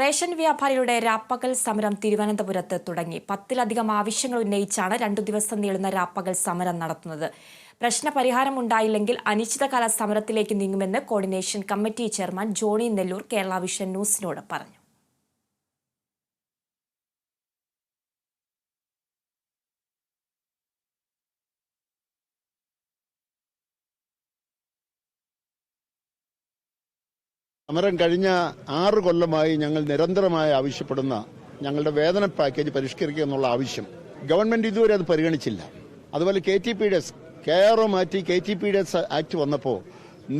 Ration വ്യാപാരികളുടെ രാപ്പകൽ സമരം തിരുവനന്തപുരത്ത് തുടങ്ങി. പത്തിലധികം ആവശ്യങ്ങൾ ഉന്നയിച്ചാണ് രണ്ടു ദിവസം നീളുന്ന രാപ്പകൽ സമരം നടത്തുന്നത്. പ്രശ്നപരിഹാരം ഉണ്ടായില്ലെങ്കിൽ അനിശ്ചിതകാല സമരത്തിലേക്ക് നീങ്ങുമെന്ന് coordination committee chairman Johny Nellore Kerala vision ന്യൂസിനോട് പറഞ്ഞു. സമരം കഴിഞ്ഞ ആറ് കൊല്ലമായി ഞങ്ങൾ നിരന്തരമായി ആവശ്യപ്പെടുന്ന ഞങ്ങളുടെ വേതന പാക്കേജ് പരിഷ്കരിക്കുക എന്നുള്ള ആവശ്യം ഗവൺമെന്റ് ഇതുവരെ അത് പരിഗണിച്ചില്ല. അതുപോലെ കെ ടി പി ഡെസ് ഒ മാറ്റി കെ ടി പി ഡെസ് ആക്ട് വന്നപ്പോൾ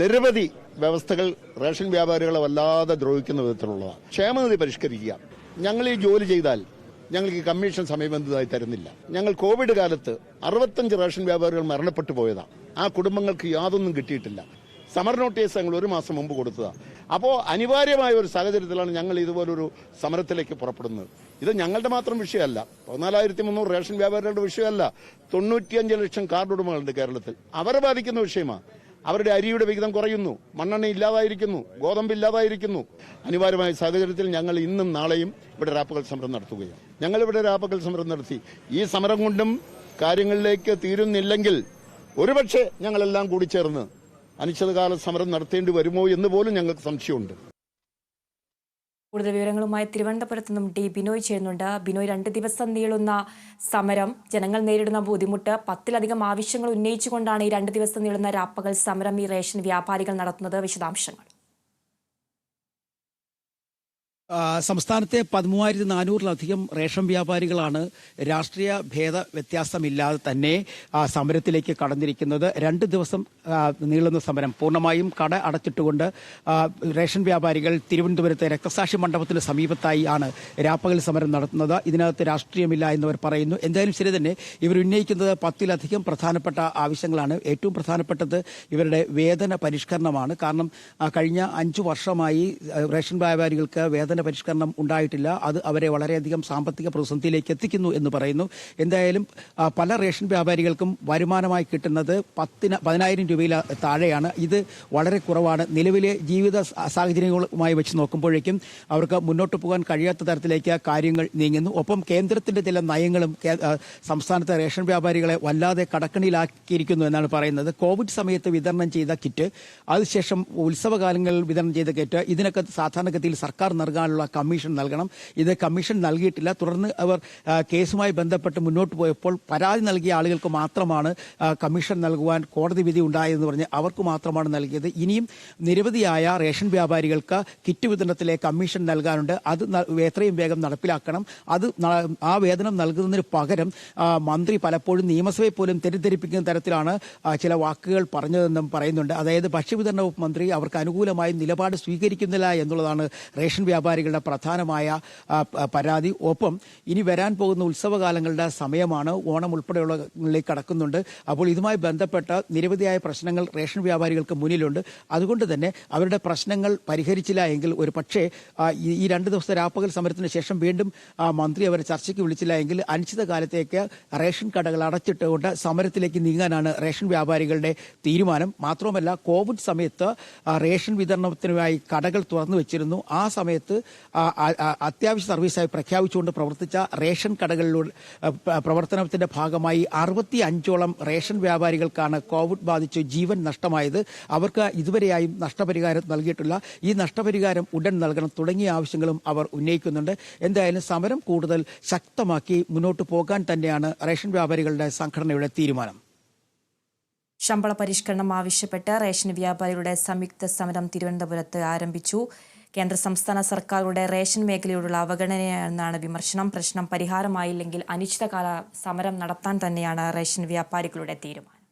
നിരവധി വ്യവസ്ഥകൾ റേഷൻ വ്യാപാരികളെ വല്ലാതെ ദ്രോഹിക്കുന്ന വിധത്തിലുള്ളതാണ് ക്ഷേമനിധി പരിഷ്കരിക്കുക. ഞങ്ങൾ ഈ ജോലി ചെയ്താൽ ഞങ്ങൾക്ക് കമ്മീഷൻ സമയബന്ധിതമായി തരുന്നില്ല. ഞങ്ങൾ കോവിഡ് കാലത്ത് അറുപത്തഞ്ച് റേഷൻ വ്യാപാരികൾ മരണപ്പെട്ടു പോയതാണ് ആ കുടുംബങ്ങൾക്ക് യാതൊന്നും കിട്ടിയിട്ടില്ല. സമർ നോട്ടീസ് ഞങ്ങൾ ഒരു മാസം മുമ്പ് കൊടുത്തതാണ് അപ്പോൾ അനിവാര്യമായ ഒരു സാഹചര്യത്തിലാണ് ഞങ്ങൾ ഇതുപോലൊരു സമരത്തിലേക്ക് പുറപ്പെടുന്നത്. ഇത് ഞങ്ങളുടെ മാത്രം വിഷയമല്ല. പതിനാലായിരത്തി മുന്നൂറ് റേഷൻ വ്യാപാരികളുടെ വിഷയമല്ല. തൊണ്ണൂറ്റിയഞ്ച് ലക്ഷം കാർഡ് ഉടമകളുണ്ട് കേരളത്തിൽ. അവരെ ബാധിക്കുന്ന വിഷയമാണ് അവരുടെ അരിയുടെ വിഹിതം കുറയുന്നു. മണ്ണെണ്ണ ഇല്ലാതായിരിക്കുന്നു. ഗോതമ്പ് ഇല്ലാതായിരിക്കുന്നു. അനിവാര്യമായ സാഹചര്യത്തിൽ ഞങ്ങൾ ഇന്നും നാളെയും ഇവിടെ രാപ്പകൽ സമരം നടത്തുകയാണ്. ഞങ്ങൾ ഇവിടെ രാപ്പകൽ സമരം നടത്തി. ഈ സമരം കൊണ്ടും കാര്യങ്ങളിലേക്ക് തീരുന്നില്ലെങ്കിൽ ഒരുപക്ഷെ ഞങ്ങളെല്ലാം കൂടി ചേർന്ന് അനിശ്ചിതകാല സമരം നടത്തേണ്ടി വരുമോ എന്ന് പോലും ഞങ്ങൾക്ക് സംശയമുണ്ട്. കൂടുതൽ വിവരങ്ങളുമായി തിരുവനന്തപുരത്ത് നിന്നും ഡി ബിനോയ് ചേരുന്നുണ്ട്. ബിനോയ് രണ്ട് ദിവസം നീളുന്ന സമരം ജനങ്ങൾ നേരിടുന്ന ബുദ്ധിമുട്ട് പത്തിലധികം ആവശ്യങ്ങൾ ഉന്നയിച്ചുകൊണ്ടാണ് ഈ രണ്ട് ദിവസം നീളുന്ന രാപ്പകൽ സമരം ഈ റേഷൻ വ്യാപാരികൾ നടത്തുന്നത്. വിശദാംശങ്ങൾ. സംസ്ഥാനത്തെ പതിമൂവായിരത്തി നാനൂറിലധികം റേഷൻ വ്യാപാരികളാണ് രാഷ്ട്രീയ ഭേദ വ്യത്യാസമില്ലാതെ തന്നെ സമരത്തിലേക്ക് കടന്നിരിക്കുന്നത്. രണ്ട് ദിവസം നീളുന്ന സമരം. പൂർണമായും കട അടച്ചിട്ടുകൊണ്ട് റേഷൻ വ്യാപാരികൾ തിരുവനന്തപുരത്തെ രക്തസാക്ഷി മണ്ഡപത്തിന് സമീപത്തായി ആണ് രാപ്പകൽ സമരം നടത്തുന്നത്. ഇതിനകത്ത് രാഷ്ട്രീയമില്ല എന്നവർ പറയുന്നു. എന്തായാലും ശരി തന്നെ ഇവർ ഉന്നയിക്കുന്നത് പത്തിലധികം പ്രധാനപ്പെട്ട ആവശ്യങ്ങളാണ്. ഏറ്റവും പ്രധാനപ്പെട്ടത് ഇവരുടെ വേതന പരിഷ്കരണമാണ്. കാരണം കഴിഞ്ഞ അഞ്ചു വർഷമായി റേഷൻ വ്യാപാരികൾക്ക് വേതന പരിഷ്കരണം ഉണ്ടായിട്ടില്ല. അത് അവരെ വളരെയധികം സാമ്പത്തിക പ്രതിസന്ധിയിലേക്ക് എത്തിക്കുന്നു എന്ന് പറയുന്നു. എന്തായാലും പല റേഷൻ വ്യാപാരികൾക്കും വരുമാനമായി കിട്ടുന്നത് പത്തിന് പതിനായിരം രൂപയിൽ താഴെയാണ്. ഇത് വളരെ കുറവാണ്. നിലവിലെ ജീവിത സാഹചര്യങ്ങളുമായി വെച്ച് നോക്കുമ്പോഴേക്കും അവർക്ക് മുന്നോട്ട് പോകാൻ കഴിയാത്ത തരത്തിലേക്ക് കാര്യങ്ങൾ നീങ്ങുന്നു. ഒപ്പം കേന്ദ്രത്തിന്റെ ചില നയങ്ങളും സംസ്ഥാനത്തെ റേഷൻ വ്യാപാരികളെ വല്ലാതെ കടക്കണിയിലാക്കിയിരിക്കുന്നു എന്നാണ് പറയുന്നത്. കോവിഡ് സമയത്ത് വിതരണം ചെയ്ത കിറ്റ് അതിനുശേഷം ഉത്സവകാലങ്ങളിൽ വിതരണം ചെയ്ത കിറ്റ് ഇതിനൊക്കെ സാധാരണഗതിയിൽ സർക്കാർ നൽകാനുള്ള കമ്മീഷൻ നൽകണം. ഇത് കമ്മീഷൻ നൽകിയിട്ടില്ല. തുടർന്ന് അവർ കേസുമായി ബന്ധപ്പെട്ട് മുന്നോട്ട് പോയപ്പോൾ പരാതി നൽകിയ ആളുകൾക്ക് മാത്രമാണ് കമ്മീഷൻ നൽകുവാൻ കോടതി വിധി ഉണ്ടായതെന്ന് പറഞ്ഞ് അവർക്ക് മാത്രമാണ് നൽകിയത്. ഇനിയും നിരവധിയായ റേഷൻ വ്യാപാരികൾക്ക് കിറ്റ് വിതരണത്തിലെ കമ്മീഷൻ നൽകാനുണ്ട്. അത് എത്രയും വേഗം നടപ്പിലാക്കണം. അത് ആ വേതനം നൽകുന്നതിന് പകരം മന്ത്രി പലപ്പോഴും നിയമസഭയെ പോലും തെറ്റിദ്ധരിപ്പിക്കുന്ന തരത്തിലാണ് ചില വാക്കുകൾ പറഞ്ഞതെന്നും പറയുന്നുണ്ട്. അതായത് ഭക്ഷ്യവിതരണ വകുപ്പ് മന്ത്രി അവർക്ക് അനുകൂലമായി നിലപാട് സ്വീകരിക്കുന്നില്ല എന്നുള്ളതാണ് റേഷൻ വ്യാപാരികളുടെ പ്രധാനമായ പരാതി. ഒപ്പം ഇനി വരാൻ പോകുന്ന ഉത്സവകാലങ്ങളുടെ സമയമാണ്. ഓണം ഉൾപ്പെടെയുള്ള കടക്കുന്നുണ്ട്. അപ്പോൾ ഇതുമായി ബന്ധപ്പെട്ട നിരവധിയായ പ്രശ്നങ്ങൾ റേഷൻ വ്യാപാരികൾക്ക് മുന്നിലുണ്ട്. അതുകൊണ്ട് തന്നെ അവരുടെ പ്രശ്നങ്ങൾ പരിഹരിച്ചില്ല എങ്കിൽ ഒരു പക്ഷേ ഈ രണ്ട് ദിവസത്തെ രാപ്പകൽ സമരത്തിന് ശേഷം വീണ്ടും മന്ത്രി അവരെ ചർച്ചയ്ക്ക് വിളിച്ചില്ല എങ്കിൽ അനിശ്ചിതകാലത്തേക്ക് റേഷൻ കടകൾ അടച്ചിട്ടുകൊണ്ട് സമരത്തിലേക്ക് നീങ്ങാനാണ് റേഷൻ വ്യാപാരികളുടെ തീരുമാനം. മാത്രമല്ല കോവിഡ് സമയത്ത് റേഷൻ വിതരണത്തിനുമായി കടകൾ തുറന്നു വെച്ചിരുന്നു. ആ സമയത്ത് അത്യാവശ്യ സർവീസായി പ്രഖ്യാപിച്ചുകൊണ്ട് പ്രവർത്തിച്ച റേഷൻ കടകളിലൂടെ പ്രവർത്തനത്തിന്റെ ഭാഗമായി അറുപത്തി അഞ്ചോളം റേഷൻ വ്യാപാരികൾക്കാണ് കോവിഡ് ബാധിച്ച് ജീവൻ നഷ്ടമായത്. അവർക്ക് ഇതുവരെയായും നഷ്ടപരിഹാരം നൽകിയിട്ടില്ല. ഈ നഷ്ടപരിഹാരം ഉടൻ നൽകണം തുടങ്ങിയ ആവശ്യങ്ങളും അവർ ഉന്നയിക്കുന്നുണ്ട്. എന്തായാലും സമരം കൂടുതൽ ശക്തമാക്കി മുന്നോട്ട് പോകാൻ തന്നെയാണ് റേഷൻ വ്യാപാരികളുടെ സംഘടനയുടെ തീരുമാനം. ശമ്പള പരിഷ്കരണം ആവശ്യപ്പെട്ട് റേഷൻ വ്യാപാരികളുടെ സംയുക്ത സമരം തിരുവനന്തപുരത്ത് ആരംഭിച്ചു. കേന്ദ്ര സംസ്ഥാന സർക്കാരുടെ റേഷൻ മേഖലയോടുള്ള അവഗണനയെന്നാണ് വിമർശനം. പ്രശ്നം പരിഹാരമായില്ലെങ്കിൽ അനിശ്ചിതകാല സമരം നടത്താൻ തന്നെയാണ് റേഷൻ വ്യാപാരികളുടെ തീരുമാനം.